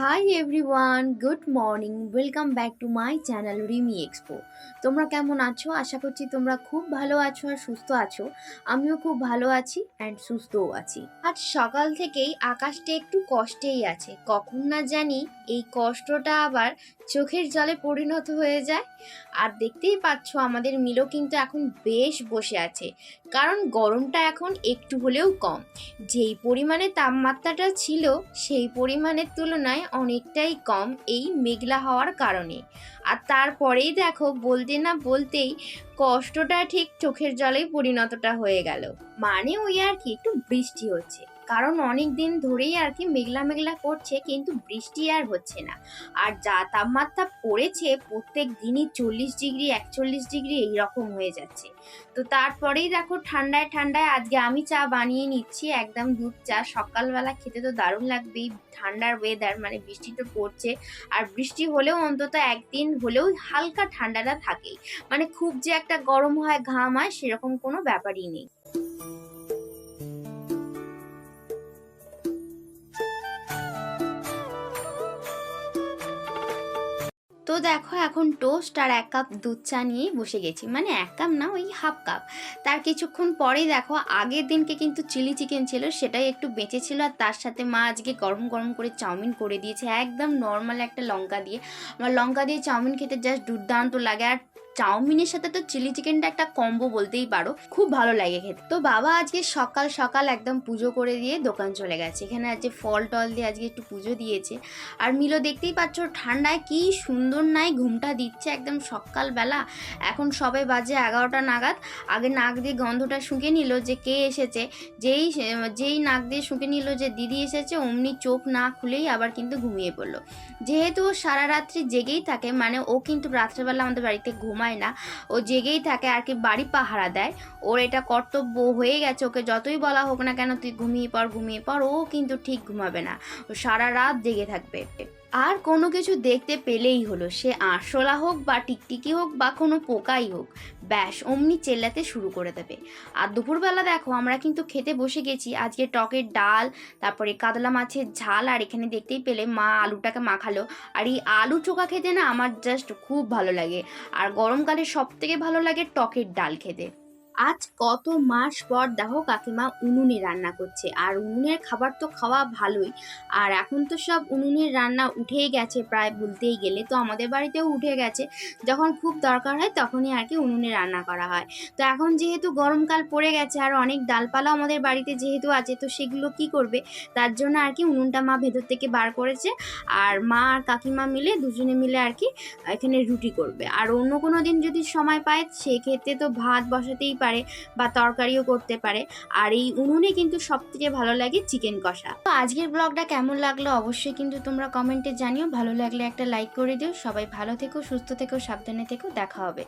Hi everyone good morning welcome back to my channel Rimi expo তোমরা কেমন আছো? আশা করছি তোমরা খুব ভালো আছো আর সুস্থ আছো। আমিও খুব ভালো আছি অ্যান্ড সুস্থও আছি। আজ সকাল থেকেই আকাশটা একটু কষ্টেই আছে। কখন না জানি এই কষ্টটা আবার চোখের জলে পরিণত হয়ে যায়। আর দেখতেই পাচ্ছ আমাদের মিলো কিন্তু এখন বেশ বসে আছে। কারণ গরমটা এখন একটু হলেও কম। যেই পরিমাণে তাপমাত্রাটা ছিল, সেই পরিমাণের তুলনায় অনেকটাই কম এই মেঘলা হওয়ার কারণে। আর তারপরেই দেখো, বলতে না বলতেই কষ্টটা ঠিক চোখের জলেই পরিণতটা হয়ে গেল। মানে ওই আর কি, একটু বৃষ্টি হচ্ছে। কারণ অনেক দিন ধরেই আর কি মেঘলা মেঘলা করছে, কিন্তু বৃষ্টি আর হচ্ছে না। আর যা তাপমাত্রা পড়েছে, প্রত্যেক দিনই চল্লিশ ডিগ্রি, একচল্লিশ ডিগ্রি এইরকম হয়ে যাচ্ছে। তো তারপরেই দেখো ঠান্ডায় ঠান্ডায় আজকে আমি চা বানিয়ে নিচ্ছি, একদম দুধ চা। সকালবেলা খেতে তো দারুণ লাগবেই, ঠান্ডার ওয়েদার মানে বৃষ্টি তো পড়ছে। আর বৃষ্টি হলেও অন্তত একদিন হলেও হালকা ঠান্ডাটা থাকেই। মানে খুব যে একটা গরম হয়, ঘাম হয়, সেরকম কোনো ব্যাপারই নেই। তো দেখো এখন টোস্ট আর এক কাপ দুধ চা নিয়ে বসে গেছি। মানে এক কাপ না, ওই হাফ কাপ। তার কিছুক্ষণ পরেই দেখো আগের দিনকে কিন্তু চিলি চিকেন ছিল, সেটাই একটু বেঁচে ছিল আর তার সাথে মা আজকে গরম গরম করে চাউমিন করে দিয়েছে। একদম নর্মাল একটা লঙ্কা দিয়ে। আমার লঙ্কা দিয়ে চাউমিন খেতে জাস্ট দুর্দান্ত লাগে। আর চাউমিনের সাথে তো চিলি চিকেনটা একটা কম্বো বলতেই পারো। খুব ভালো লাগে খেতে। তো বাবা আজকে সকাল সকাল একদম পুজো করে দিয়ে দোকান চলে গেছে। এখানে আজকে ফল টল দিয়ে আজকে একটু পুজো দিয়েছে। আর মিলো দেখতেই পাচ্ছ ঠান্ডায় কি সুন্দর নাই ঘুমটা দিচ্ছে একদম সকালবেলা। এখন সবে বাজে এগারোটা নাগাদ। আগে নাক দিয়ে গন্ধটা শুঁকে নিল যে কে এসেছে। যেই যেই নাক দিয়ে শুঁকে নিল যে দিদি এসেছে, অমনি চোখ না খুলেই আবার কিন্তু ঘুমিয়ে পড়ল। যেহেতু সারা রাত্রি জেগেই থাকে মানে ও কিন্তু রাত্রেবেলা আমাদের বাড়িতে ঘুমায় না। ও জেগেই থাকে, আর কি বাড়ি পাহারা দেয়। ওর এটা কর্তব্য হয়ে গেছে, ওকে যতই বলা হোক না কেন, তুই ঘুমিয়ে পড় ঘুমিয়ে পড়, ও কিন্তু ঠিক ঘুমাবে না। ও সারা রাত জেগে থাকবে। আর কোনো কিছু দেখতে পেলেই হলো। সে আরশোলা হোক বা টিকটিকি হোক বা কোনো পোকাই হোক, ব্যাস, অমনি চেল্লাতে শুরু করে দেবে। আর দুপুরবেলা দেখো, আমরা কিন্তু খেতে বসে গেছি। আজকে টকের ডাল, তারপরে কাতলা মাছের ঝাল, আর এখানে দেখতেই পেলে মা আলুটাকে মাখালো। আর এই আলু চোখা খেতে না আমার জাস্ট খুব ভালো লাগে। আর গরমকালে সব থেকে ভালো লাগে টকের ডাল খেতে। আজ কত মাস পর দেখো কাকিমা উনুনে রান্না করছে। আর উনুনের খাবার তো খাওয়া ভালোই। আর এখন তো সব উনুনের রান্না উঠেই গেছে, প্রায় বলতেই গেলে। তো আমাদের বাড়িতেও উঠে গেছে। যখন খুব দরকার হয় তখনই আর কি উনুনে রান্না করা হয়। তো এখন যেহেতু গরমকাল পড়ে গেছে আর অনেক ডালপালাও আমাদের বাড়িতে যেহেতু আছে, তো সেগুলো কি করবে? তার জন্য আর কি উনুনটা মা ভেতর থেকে বার করেছে। আর মা আর কাকিমা মিলে দুজনে মিলে আর কি এখানে রুটি করবে। আর অন্য কোনো দিন যদি সময় পায়, সেক্ষেত্রে তো ভাত বসাতেই পারে বা তরকারিও করতে পারে। আর এই উনুনে কিন্তু সব থেকে ভালো লাগে চিকেন কষা। তো আজকের ব্লগটা কেমন লাগল অবশ্যই কিন্তু তোমরা কমেন্টে জানিও। ভালো লাগলে একটা লাইক করে দিও। সবাই ভালো থেকো, সুস্থ থেকো, সাবধানে থেকো। দেখা হবে।